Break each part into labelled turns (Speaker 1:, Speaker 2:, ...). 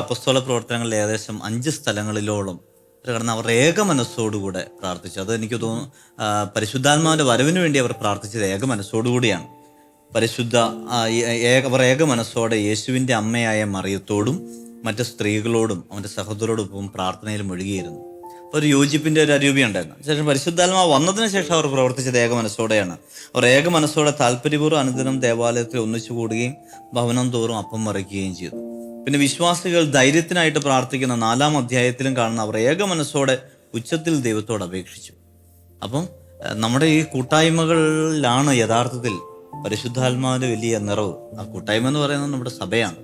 Speaker 1: അപ്പസ്തോല പ്രവർത്തനങ്ങളിൽ ഏകദേശം അഞ്ച് സ്ഥലങ്ങളിലോളം കടന്ന് അവർ ഏക മനസ്സോടുകൂടെ പ്രാർത്ഥിച്ചു. അത് എനിക്ക് തോന്നുന്നു പരിശുദ്ധാത്മാവിന്റെ വരവിന് വേണ്ടി അവർ പ്രാർത്ഥിച്ചത് ഏക മനസ്സോടുകൂടിയാണ്. പരിശുദ്ധ ഏക അവർ ഏക മനസ്സോടെ യേശുവിന്റെ അമ്മയായ മറിയത്തോടും മറ്റ് സ്ത്രീകളോടും അവന്റെ സഹോദരോടൊപ്പം പ്രാർത്ഥനയിൽ മുഴുകിയിരുന്നു അപ്പോൾ ഒരു യോജിപ്പിന്റെ ഒരു അരൂപി ഉണ്ടായിരുന്നു. ശേഷം പരിശുദ്ധാത്മാവ് വന്നതിന് ശേഷം അവർ പ്രവർത്തിച്ചത് ഏക മനസ്സോടെയാണ്. അവർ ഏക മനസ്സോടെ താല്പര്യപൂർവം അനുദിനം ദേവാലയത്തിൽ ഒന്നിച്ചു കൂടുകയും ഭവനം തോറും അപ്പം മറിക്കുകയും ചെയ്തു. പിന്നെ വിശ്വാസികൾ ധൈര്യത്തിനായിട്ട് പ്രാർത്ഥിക്കുന്ന നാലാം അധ്യായത്തിലും കാണുന്ന അവർ ഏക മനസ്സോടെ ഉച്ചത്തിൽ ദൈവത്തോട് അപേക്ഷിച്ചു. അപ്പം നമ്മുടെ ഈ കൂട്ടായ്മകളിലാണ് യഥാർത്ഥത്തിൽ പരിശുദ്ധാത്മാവിന്റെ വലിയ നിറവ്. ആ കൂട്ടായ്മ എന്ന് പറയുന്നത് നമ്മുടെ സഭയാണ്.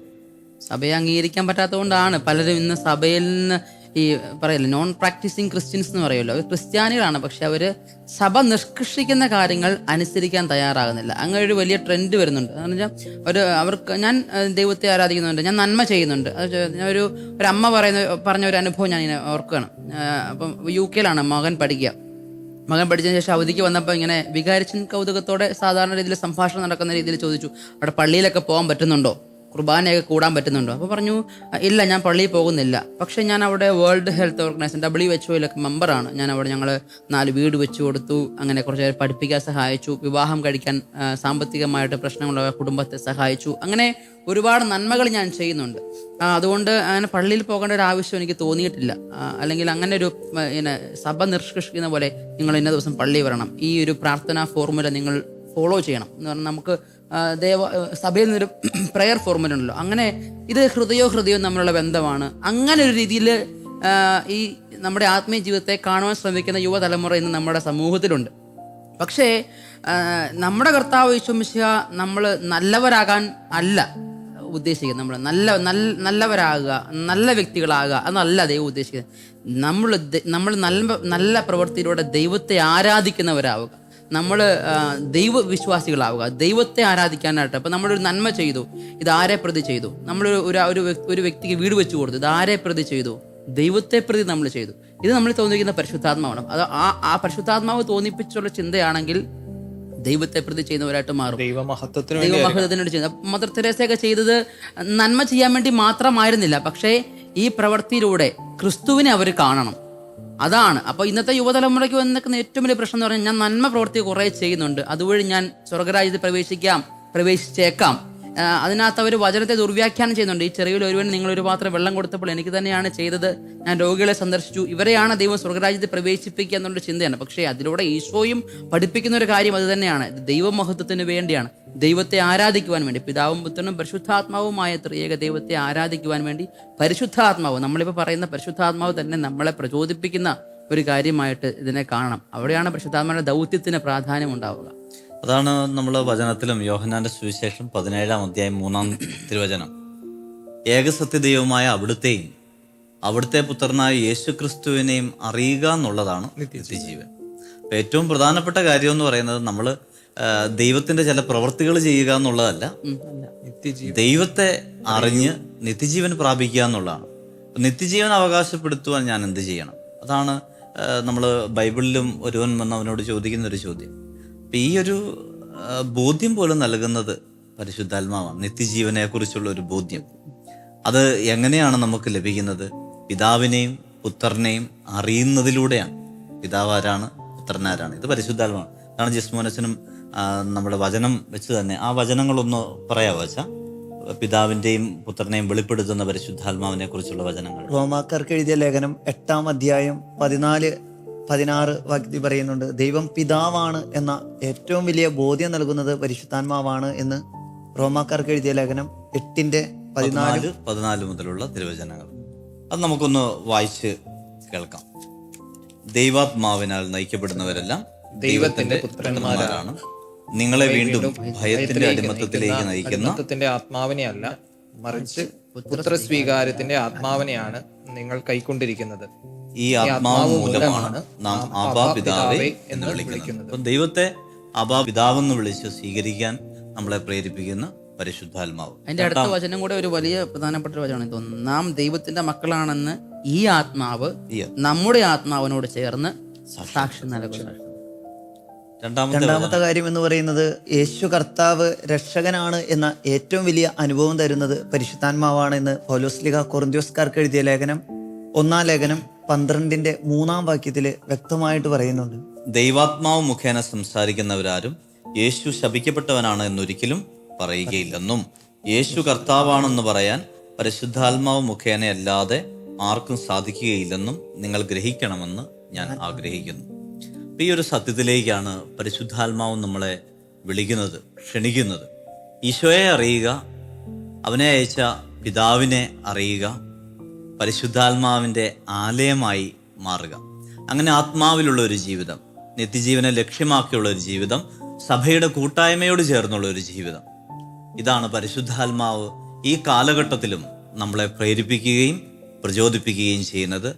Speaker 2: സഭയെ അംഗീകരിക്കാൻ പറ്റാത്തതുകൊണ്ടാണ് പലരും ഇന്ന് സഭയിൽ നിന്ന് ഈ പറയല്ലോ നോൺ പ്രാക്ടീസിങ് ക്രിസ്ത്യൻസ് എന്ന് പറയുമല്ലോ. അവർ ക്രിസ്ത്യാനികളാണ് പക്ഷെ അവർ സഭ നിഷ്കർഷിക്കുന്ന കാര്യങ്ങൾ അനുസരിക്കാൻ തയ്യാറാകുന്നില്ല. അങ്ങനെ ഒരു വലിയ ട്രെൻഡ് വരുന്നുണ്ട്. എന്ന് വെച്ചാൽ ഒരു അവർക്ക് ഞാൻ ദൈവത്തെ ആരാധിക്കുന്നുണ്ട് ഞാൻ നന്മ ചെയ്യുന്നുണ്ട്. ഒരു ഒരു അമ്മ പറയുന്ന പറഞ്ഞ ഒരു അനുഭവം ഞാൻ ഇങ്ങനെ ഓർക്കുകയാണ്. അപ്പം യു കെയിലാണ് മകൻ പഠിക്കുക. മകൻ പഠിച്ചതിന് ശേഷം അവധിക്ക് വന്നപ്പോൾ ഇങ്ങനെ വികാരിച്ചൻ കൗതുകത്തോടെ സാധാരണ രീതിയിൽ സംഭാഷണം നടക്കുന്ന രീതിയിൽ ചോദിച്ചു അവിടെ പള്ളിയിലൊക്കെ പോകാൻ പറ്റുന്നുണ്ടോ? കുർബാനയൊക്കെ കൂടാൻ പറ്റുന്നുണ്ടോ? അപ്പോൾ പറഞ്ഞു ഇല്ല ഞാൻ പള്ളിയിൽ പോകുന്നില്ല. പക്ഷേ ഞാൻ അവിടെ World Health Organization W H ഒയിലൊക്കെ മെമ്പറാണ് ഞാൻ അവിടെ ഞങ്ങൾ നാല് വീട് വെച്ചു കൊടുത്തു. അങ്ങനെ കുറച്ച് പേരെ പഠിപ്പിക്കാൻ സഹായിച്ചു. വിവാഹം കഴിക്കാൻ സാമ്പത്തികമായിട്ട് പ്രശ്നങ്ങളുള്ള കുടുംബത്തെ സഹായിച്ചു. അങ്ങനെ ഒരുപാട് നന്മകൾ ഞാൻ ചെയ്യുന്നുണ്ട്. അതുകൊണ്ട് അങ്ങനെ പള്ളിയിൽ പോകേണ്ട ഒരു ആവശ്യം എനിക്ക് തോന്നിയിട്ടില്ല. അല്ലെങ്കിൽ അങ്ങനെ ഒരു പിന്നെ സഭ നിഷ്കർഷിക്കുന്ന പോലെ നിങ്ങൾ ഇന്ന ദിവസം പള്ളി വരണം. ഈ ഒരു പ്രാർത്ഥനാ ഫോർമുല നിങ്ങൾ ഫോളോ ചെയ്യണം. എന്ന് പറഞ്ഞാൽ നമുക്ക് ദേവ സഭയിൽ നിന്നൊരു പ്രെയർ ഫോർമുല ഉണ്ടല്ലോ. അങ്ങനെ ഇത് ഹൃദയോ ഹൃദയവും തമ്മിലുള്ള ബന്ധമാണ്. അങ്ങനെ ഒരു രീതിയിൽ ഈ നമ്മുടെ ആത്മീയ ജീവിതത്തെ കാണുവാൻ ശ്രമിക്കുന്ന യുവതലമുറ ഇന്ന് നമ്മുടെ സമൂഹത്തിലുണ്ട്. പക്ഷേ നമ്മുടെ കർത്താവ് വിശ്വമിശിക നമ്മൾ നല്ലവരാകാൻ അല്ല ഉദ്ദേശിക്കുന്നത്. നമ്മൾ നല്ല നല്ല നല്ലവരാകുക നല്ല വ്യക്തികളാകുക എന്നല്ല ദൈവം ഉദ്ദേശിക്കുന്നത്. നമ്മൾ നമ്മൾ നല്ല നല്ല പ്രവൃത്തിയിലൂടെ ദൈവത്തെ ആരാധിക്കുന്നവരാവുക. നമ്മൾ ദൈവവിശ്വാസികളാവുക. ദൈവത്തെ ആരാധിക്കാനായിട്ട്. അപ്പം നമ്മളൊരു നന്മ ചെയ്തു. ഇത് ആരെ പ്രതി ചെയ്തു? നമ്മൾ ഒരു ഒരു ഒരു വ്യക്തിക്ക് വീട് വെച്ചു കൊടുത്തു. ഇത് ആരെ പ്രതി ചെയ്തു? ദൈവത്തെ പ്രതി നമ്മൾ ചെയ്തു. ഇത് നമ്മൾ തോന്നിക്കുന്ന പരിശുദ്ധാത്മാവാണ്. അത് ആ ആ പരിശുദ്ധാത്മാവ് തോന്നിപ്പിച്ചുള്ള ചിന്തയാണെങ്കിൽ ദൈവത്തെ പ്രതി ചെയ്യുന്നവരായിട്ട് മാറും.
Speaker 3: ദൈവമഹത്വത്തിന്
Speaker 2: ദൈവമഹത്വത്തിനോട് ചെയ്യുന്നത് മദർ തെരേസയൊക്കെ ചെയ്തത് നന്മ ചെയ്യാൻ വേണ്ടി മാത്രമായിരുന്നില്ല. പക്ഷേ ഈ പ്രവൃത്തിയിലൂടെ ക്രിസ്തുവിനെ അവർ കാണണം. അതാണ്. അപ്പോൾ ഇന്നത്തെ യുവതലമുറയ്ക്ക് വന്നിരിക്കുന്ന ഏറ്റവും വലിയ പ്രശ്നം എന്ന് പറഞ്ഞാൽ ഞാൻ നന്മ പ്രവൃത്തി കുറേ ചെയ്യുന്നുണ്ട്. അതുവഴി ഞാൻ സ്വർഗരാജ്യത്തിൽ പ്രവേശിക്കാം പ്രവേശിച്ചേക്കാം. അതിനകത്ത് അവർ വചനത്തെ ദുർവ്യാഖ്യാനം ചെയ്യുന്നുണ്ട്. ഈ ചെറിയ ഒരുവൻ നിങ്ങൾ ഒരു പാത്രം വെള്ളം കൊടുത്തപ്പോൾ എനിക്ക് തന്നെയാണ് ചെയ്തത്. ഞാൻ രോഗികളെ സന്ദർശിച്ചു. ഇവരെയാണ് ദൈവം സ്വർഗരാജ്യത്തെ പ്രവേശിപ്പിക്കുക എന്നുള്ള ചിന്തയാണ്. പക്ഷേ അതിലൂടെ ഈശോയും പഠിപ്പിക്കുന്ന ഒരു കാര്യം അത് തന്നെയാണ്. ദൈവമഹത്വത്തിന് വേണ്ടിയാണ്. ദൈവത്തെ ആരാധിക്കുവാൻ വേണ്ടി. പിതാവും പുത്രനും പരിശുദ്ധാത്മാവുമായ ത്രിയേക ദൈവത്തെ ആരാധിക്കുവാൻ വേണ്ടി പരിശുദ്ധാത്മാവ് നമ്മളിപ്പോൾ പറയുന്ന പരിശുദ്ധാത്മാവ് തന്നെ നമ്മളെ പ്രചോദിപ്പിക്കുന്ന ഒരു കാര്യമായിട്ട് ഇതിനെ കാണണം. അവിടെയാണ് പരിശുദ്ധാത്മാവിന്റെ ദൗത്യത്തിന് പ്രാധാന്യം ഉണ്ടാവുക.
Speaker 1: അതാണ് നമ്മൾ വചനത്തിലും യോഹനാന്റെ സുവിശേഷം പതിനേഴാം അധ്യായം മൂന്നാം തിരുവചനം. ഏകസത്യ ദൈവമായ അവിടുത്തെയും അവിടുത്തെ പുത്രനായ യേശു ക്രിസ്തുവിനെയും അറിയുക എന്നുള്ളതാണ് നിത്യജീവൻ. അപ്പൊ ഏറ്റവും പ്രധാനപ്പെട്ട കാര്യം എന്ന് പറയുന്നത് നമ്മൾ ദൈവത്തിന്റെ ചില പ്രവൃത്തികൾ ചെയ്യുക എന്നുള്ളതല്ല. ദൈവത്തെ അറിഞ്ഞ് നിത്യജീവൻ പ്രാപിക്കുക എന്നുള്ളതാണ്. നിത്യജീവൻ അവകാശപ്പെടുത്തുവാൻ ഞാൻ എന്ത് ചെയ്യണം? അതാണ് നമ്മൾ ബൈബിളിലും ഒരുവൻ വന്ന് അവനോട് ചോദിക്കുന്ന ഒരു ചോദ്യം. അപ്പൊ ഈ ഒരു ബോധ്യം പോലും നൽകുന്നത് പരിശുദ്ധാത്മാവാണ്. നിത്യജീവനെ കുറിച്ചുള്ള ഒരു ബോധ്യം. അത് എങ്ങനെയാണ് നമുക്ക് ലഭിക്കുന്നത്? പിതാവിനെയും പുത്രനെയും അറിയുന്നതിലൂടെയാണ്. പിതാവ് ആരാണ് പുത്രനാരാണ്. ഇത് പരിശുദ്ധാത്മാവാണ്. അതാണ് ജിസ്മോനച്ചനും നമ്മുടെ വചനം വെച്ച് തന്നെ. ആ വചനങ്ങളൊന്ന് പറയാമോ വെച്ചാ പിതാവിന്റെയും പുത്രനെയും വെളിപ്പെടുത്തുന്ന പരിശുദ്ധാത്മാവിനെ കുറിച്ചുള്ള വചനങ്ങൾ.
Speaker 4: റോമാക്കാർക്ക് എഴുതിയ ലേഖനം എട്ടാം അധ്യായം പതിനാല് പതിനാറ് വാക്തി പറയുന്നുണ്ട് ദൈവം പിതാവാണ് എന്ന ഏറ്റവും വലിയ ബോധ്യം നൽകുന്നത് പരിശുദ്ധാത്മാവാണ് എന്ന് റോമാക്കാർക്ക് എഴുതിയ ലേഖനം എട്ടിന്റെ പതിനാല്
Speaker 1: പതിനാല് മുതലുള്ള തിരുവചനങ്ങൾ. അത് നമുക്കൊന്ന് വായിച്ച് കേൾക്കാം. ദൈവാത്മാവിനാൽ നയിക്കപ്പെടുന്നവരെല്ലാം ദൈവത്തിന്റെ പുത്രന്മാരാണ്. നിങ്ങളെ വീണ്ടും ഭയത്തിന്റെ അടിമത്തത്തിലേക്ക് നയിക്കുന്ന
Speaker 3: ആത്മാവിനെ അല്ല മറിച്ച് പുത്രസ്വീകാരത്തിന്റെ ആത്മാവിനെയാണ് നിങ്ങൾ കൈക്കൊണ്ടിരിക്കുന്നത്.
Speaker 1: ഈ ആത്മാവ് മൂലമാണ് നാം ആബാ പിതാവേ എന്ന് വിളിക്കുന്നത്. അപ്പം ദൈവത്തെ അബാപിതാവ് പിതാവെന്ന് വിളിച്ച് സ്വീകരിക്കാൻ നമ്മളെ പ്രേരിപ്പിക്കുന്ന പരിശുദ്ധാത്മാവ്.
Speaker 2: അതിന്റെ അടുത്ത വചനം കൂടെ ഒരു വലിയ പ്രധാനപ്പെട്ട ഒരു വചനമാണ്. തോന്നുന്നു നാം ദൈവത്തിന്റെ മക്കളാണെന്ന് ഈ ആത്മാവ് നമ്മുടെ ആത്മാവിനോട് ചേർന്ന് സാക്ഷി നൽകുന്നു.
Speaker 1: രണ്ടാമത്തെ
Speaker 4: രണ്ടാമത്തെ കാര്യം എന്ന് പറയുന്നത് യേശു കർത്താവ് രക്ഷകനാണ് എന്ന ഏറ്റവും വലിയ അനുഭവം തരുന്നത് പരിശുദ്ധാത്മാവാണ് എന്ന് പൗലോസ്ലിക കൊറിന്ത്യോസ്കാർക്ക് എഴുതിയ ലേഖനം. ഒന്നാം ലേഖനം പന്ത്രണ്ടിന്റെ മൂന്നാം വാക്യത്തിൽ വ്യക്തമായിട്ട് പറയുന്നുണ്ട്.
Speaker 1: ദൈവാത്മാവ് മുഖേന സംസാരിക്കുന്നവരാരും യേശു ശപിക്കപ്പെട്ടവനാണ് എന്നൊരിക്കലും പറയുകയില്ലെന്നും യേശു കർത്താവാണെന്ന് പറയാൻ പരിശുദ്ധാത്മാവ് മുഖേന അല്ലാതെ ആർക്കും സാധിക്കുകയില്ലെന്നും നിങ്ങൾ ഗ്രഹിക്കണമെന്ന് ഞാൻ ആഗ്രഹിക്കുന്നു. ഈ ഒരു സത്യത്തിലേക്കാണ് പരിശുദ്ധാത്മാവ് നമ്മളെ വിളിക്കുന്നത് ക്ഷണിക്കുന്നത്. ഈശോയെ അറിയുക അവനെ അയച്ച പിതാവിനെ അറിയുക പരിശുദ്ധാത്മാവിന്റെ ആലയമായി മാറുക. അങ്ങനെ ആത്മാവിലുള്ള ഒരു ജീവിതം നിത്യജീവനെ ലക്ഷ്യമാക്കിയുള്ള ഒരു ജീവിതം സഭയുടെ കൂട്ടായ്മയോട് ചേർന്നുള്ള ഒരു ജീവിതം. ഇതാണ് പരിശുദ്ധാത്മാവ് ഈ കാലഘട്ടത്തിലും നമ്മളെ പ്രേരിപ്പിക്കുകയും പ്രചോദിപ്പിക്കുകയും ചെയ്യുന്നത്.